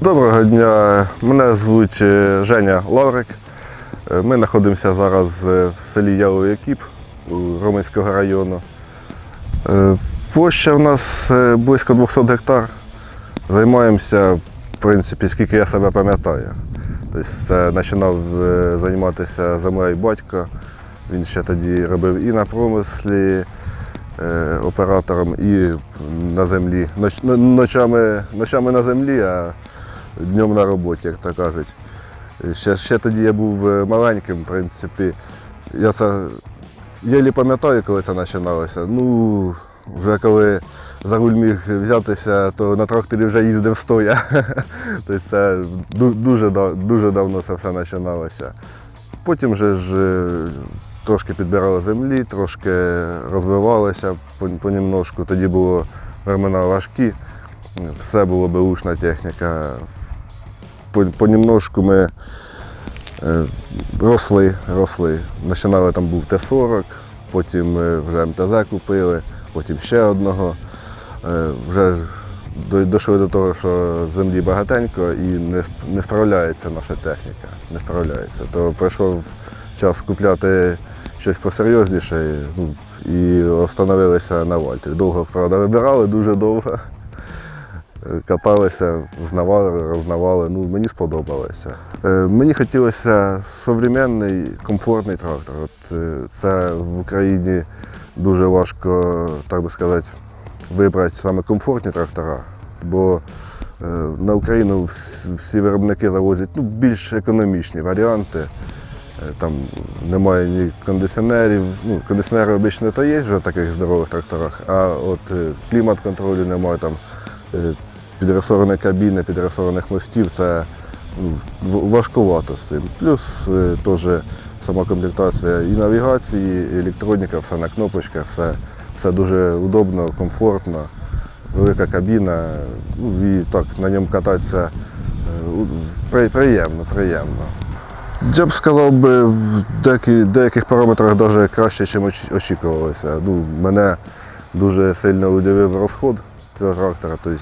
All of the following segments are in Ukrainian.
Доброго дня, мене звуть е, Женя Лаврик. Е, Ми знаходимося зараз е, в селі Яловий Якіп у Роменського району. Площа в нас близько 200 гектар. Займаємося, в принципі, скільки я себе пам'ятаю. Тобто починав займатися землею батько. Він ще тоді робив і на промислі оператором, і на землі. Ноч- Ночами, ночами на землі, а днем на роботі, як то кажуть. Ще, ще тоді я був е, маленьким, в принципі. Я це єлі пам'ятаю, коли це починалося. Ну, вже коли за руль міг взятися, то на тракторі вже їздив стоя. тобто це дуже, дуже давно це все починалося. Потім же ж е, трошки підбирали землі, трошки розвивалися пон- понемножку. Тоді було времена важкі, все було беушна техніка. По- Понемножку ми е, росли, росли. Починали там був Т-40, потім ми вже МТЗ купили, потім ще одного. Е, Вже дійшли до того, що землі багатенько і не, справляється наша техніка. Не справляється. То прийшов час купляти щось посерйозніше ну, і остановилися на Вальтері. Довго, правда, вибирали, дуже довго. Каталися, знавали, рознавали. Ну, мені сподобалося. Е, Мені хотілося современний, комфортний трактор. От, е, це в Україні дуже важко, так би сказати, вибрати саме комфортні трактора, бо е, на Україну всі виробники завозять ну, більш економічні варіанти. Там немає ні кондиціонерів. Ну, кондиціонери обично то є вже в таких здорових тракторах, а от е, клімат-контролю немає там е, підресорної кабіни, підресорених мостів. Це ну, важкувато з цим. Плюс е, теж сама комплектація і навігації, і електроніка, все на кнопочках, все, все дуже удобно, комфортно, велика кабіна. Ну, і так на ньому кататися е, приємно, приємно. Я б сказав би в деяких параметрах навіть краще, ніж очікувалося. Ну, мене дуже сильно удивив розход цього трактора. Тобто,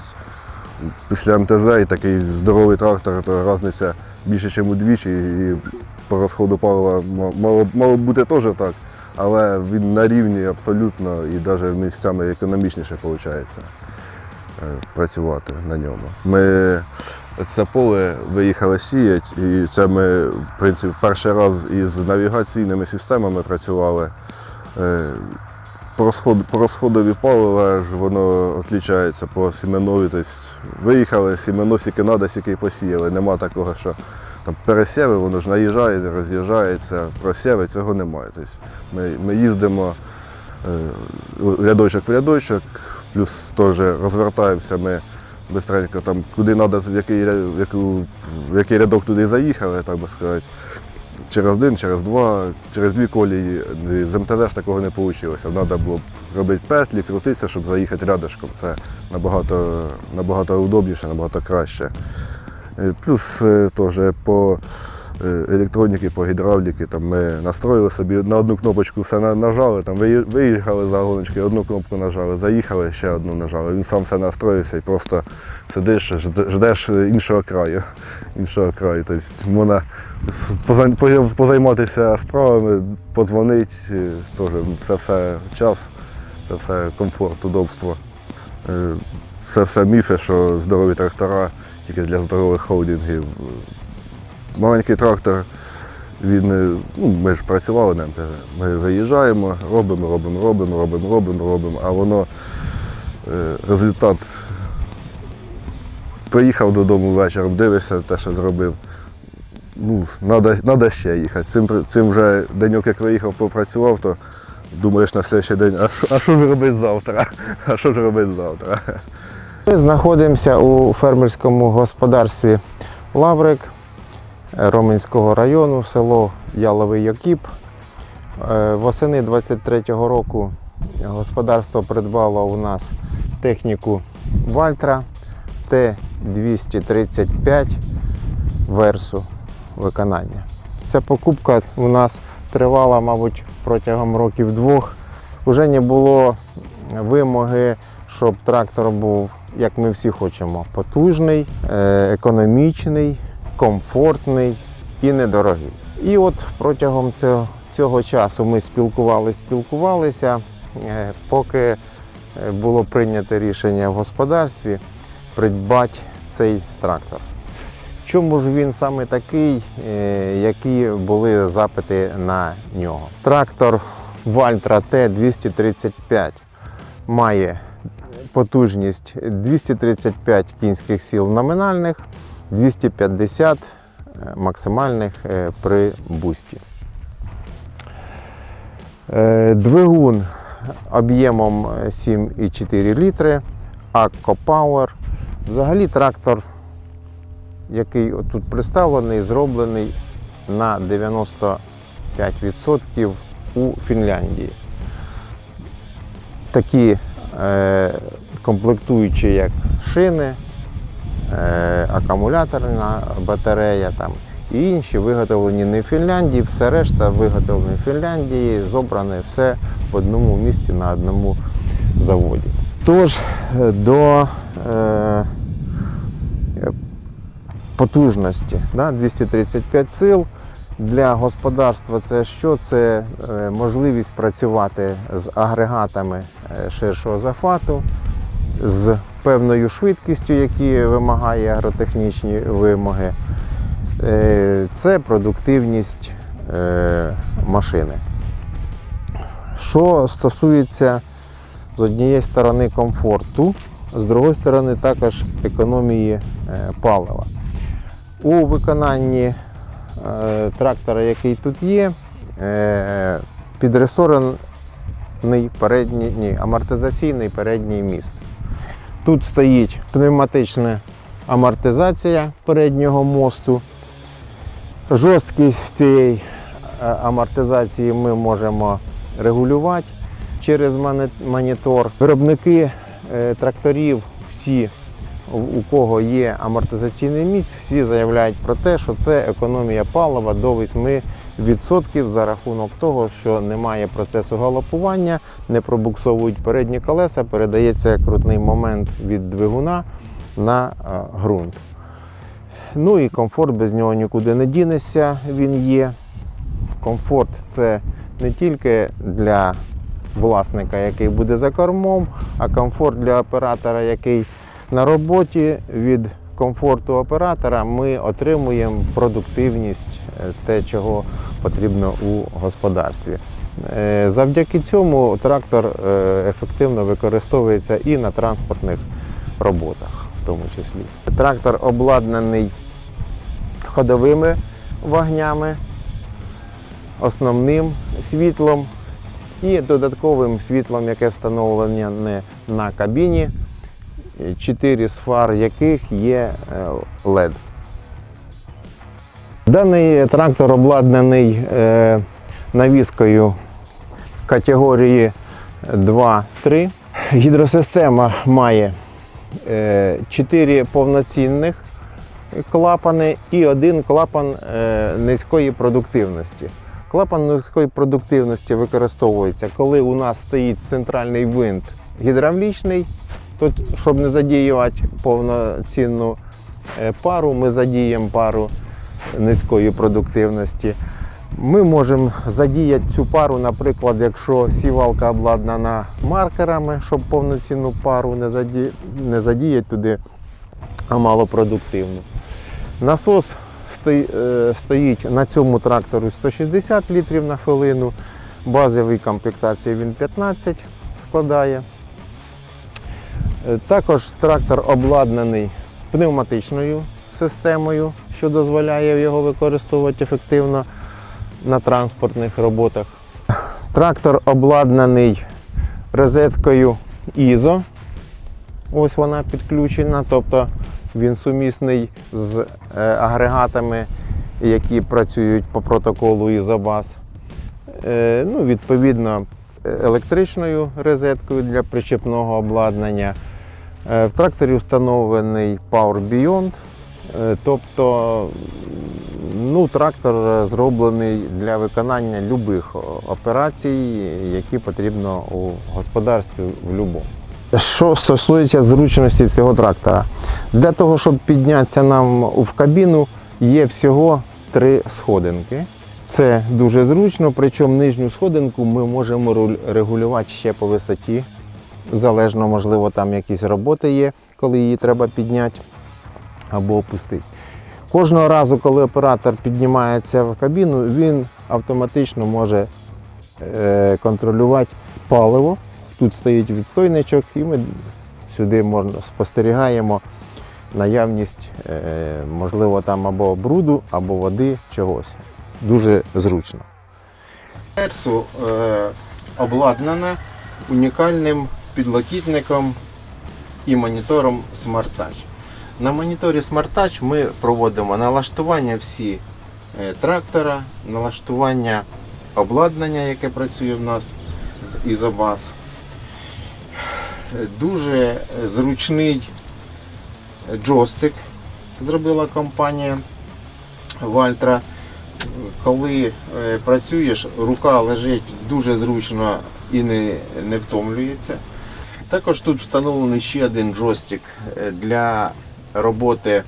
після МТЗ і такий здоровий трактор, то різниця більше, ніж удвічі. І по розходу палива ма- мало, мало бути теж так, але він на рівні абсолютно і навіть місцями економічніше виходить працювати на ньому. Ми це поле виїхали сіяти, і це ми, в принципі, перший раз із навігаційними системами працювали. Е, по розходові палива ж воно відрізняється по сіменові. Виїхали, сімено скільки треба, і посіяли. Нема такого, що там пересіви, воно ж наїжджає, роз'їжджається, просіви, цього немає. Тобто ми, ми їздимо е, рядочок в рядочок, плюс теж розвертаємося ми бистренько, там, куди треба, в який, в який рядок туди заїхали, так би сказати. Через один, через два, через дві колії. З МТЗ ж такого не вийшло. Треба було робити петлі, крутитися, щоб заїхати рядочком. Це набагато, набагато удобніше, набагато краще. Е, Плюс е, теж по електроніки, по гідравліки там ми настроїли собі на одну кнопочку все нажали, там виїхали за гоночки, одну кнопку нажали, заїхали, ще одну нажали. Він сам все настроївся і просто сидиш, ждеш іншого краю. Іншого краю. Тобто можна позайматися справами, подзвонити, е, це все час, це все комфорт, удобство. Е, Це все міфи, що здорові трактора тільки для здорових холдингів. Маленький трактор, він, е, ну, ми ж працювали Ми виїжджаємо, робимо, робимо, робимо, робимо, робимо, робимо, а воно е, результат. Приїхав додому вечором, дивишся те, що зробив. Ну, треба, ще їхати. Цим, цим вже деньок, як виїхав, попрацював, то думаєш на слідчий день, а що, ж робити завтра? А що ж робити завтра? Ми знаходимося у фермерському господарстві Лаврик Роменського району, село Яловий Якіп. Е, Восени 23-го року господарство придбало у нас техніку Вальтра Т-235 версу виконання. Ця покупка у нас тривала, мабуть, протягом років двох. Уже не було вимоги, щоб трактор був як ми всі хочемо, потужний, е, економічний, комфортний і недорогий. І от протягом цього, цього часу ми спілкувалися, спілкувалися, е, поки е, було прийнято рішення в господарстві придбати цей трактор. Чому ж він саме такий, е, які були запити на нього? Трактор Valtra T235 має потужність 235 кінських сил номінальних, 250 е, максимальних е, при бусті. Е, Двигун об'ємом е, 7,4 літри, Акко Power. Взагалі трактор, який тут представлений, зроблений на 95% у Фінляндії. Такі комплектуючі, як шини, акумуляторна батарея там, і інші виготовлені не в Фінляндії, все решта виготовлені в Фінляндії, зобране все в одному місці на одному заводі. Тож е, до е, потужності да, 235 сил. Для господарства це що? Це е, можливість працювати з агрегатами е, ширшого зафату, з певною швидкістю, які вимагає агротехнічні вимоги. Е, Це продуктивність е, машини. Що стосується з однієї сторони комфорту, з другої сторони також економії е, палива. У виконанні трактора, який тут є, підресорений передній, ні, амортизаційний передній міст. Тут стоїть пневматична амортизація переднього мосту. Жорсткість цієї е, амортизації ми можемо регулювати через монітор. Виробники е, тракторів всі у- кого є амортизаційний міць, всі заявляють про те, що це економія палива до 8% за рахунок того, що немає процесу галопування, не пробуксовують передні колеса, передається крутний момент від двигуна на е, ґрунт. Ну і комфорт без нього нікуди не дінешся, він є. Комфорт це не тільки для власника, який буде за кормом, а комфорт для оператора, який на роботі від комфорту оператора ми отримуємо продуктивність, е, те, чого потрібно у господарстві. Е, Завдяки цьому трактор е, ефективно використовується і на транспортних роботах, в тому числі. Трактор обладнаний ходовими вогнями, основним світлом і додатковим світлом, яке встановлене на кабіні, чотири з фар яких є е, LED. Даний трактор обладнаний е, навіскою категорії 2-3. Гідросистема має 4 повноцінних клапани і один клапан е, низької продуктивності. Клапан низької продуктивності використовується, коли у нас стоїть центральний винт гідравлічний, то щоб не задіювати повноцінну е, пару, ми задіємо пару низької продуктивності. Ми можемо задіяти цю пару, наприклад, якщо сівалка обладнана маркерами, щоб повноцінну пару не, заді... не задіяти туди, а малопродуктивну. Насос е, стоїть на цьому трактору 160 літрів на хвилину. Базовій комплектації він 15 складає. Е, Також трактор обладнаний пневматичною системою, що дозволяє його використовувати ефективно на транспортних роботах. Трактор обладнаний розеткою ISO. Ось вона підключена, тобто він сумісний з е, агрегатами, які працюють по протоколу ISOBUS. Е, Ну, відповідно, електричною розеткою для причепного обладнання. Е, В тракторі встановлений Power Beyond, е, тобто ну, трактор зроблений для виконання будь-яких операцій, які потрібно у господарстві в будь-якому. Що стосується зручності цього трактора, для того, щоб піднятися нам в кабіну, є всього три сходинки. Це дуже зручно, причому нижню сходинку ми можемо регулювати ще по висоті. Залежно, можливо, там якісь роботи є, коли її треба підняти або опустити. Кожного разу, коли оператор піднімається в кабіну, він автоматично може е, контролювати паливо. Тут стоїть відстойничок, і ми сюди можна спостерігаємо наявність, е, можливо, там або бруду, або води, чогось. Дуже зручно. Персу е, обладнана унікальним підлокітником і монітором Smart Touch. На моніторі Smart Touch ми проводимо налаштування всі е, трактора, налаштування обладнання, яке працює в нас з Ізобас. Дуже зручний джойстик зробила компанія Вальтра. Коли е, працюєш, рука лежить дуже зручно і не, не втомлюється. Також тут встановлений ще один джойстик е, для роботи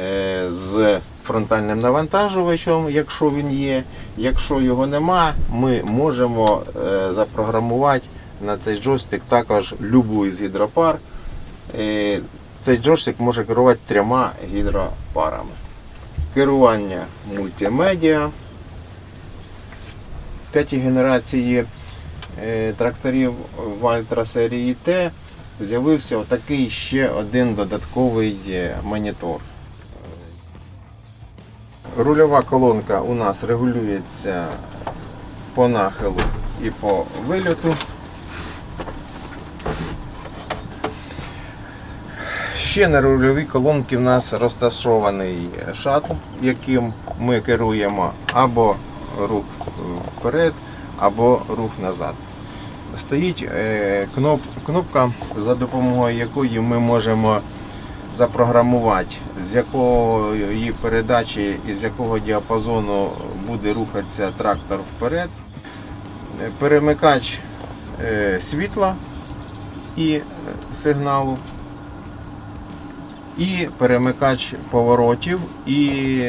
е, з фронтальним навантажувачем, якщо він є. Якщо його нема, ми можемо е, запрограмувати на цей джойстик також любу із гідропар. Цей джойстик може керувати трьома гідропарами. Керування мультимедіа. П'ятій генерації тракторів Вальтра серії Т з'явився отакий ще один додатковий е, монітор. Рульова колонка у нас регулюється по нахилу і по вильоту. Ще на рульовій колонці в нас розташований шатл, яким ми керуємо або рух вперед, або рух назад. Стоїть е, кноп, кнопка, за допомогою якої ми можемо запрограмувати, з якої передачі і з якого діапазону буде рухатися трактор вперед. Е, Перемикач е, світла і сигналу і перемикач поворотів і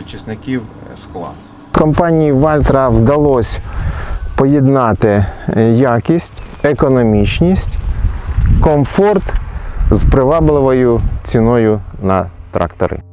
очисників скла. Компанії Вальтра вдалося поєднати е, якість, економічність, комфорт з привабливою ціною на трактори.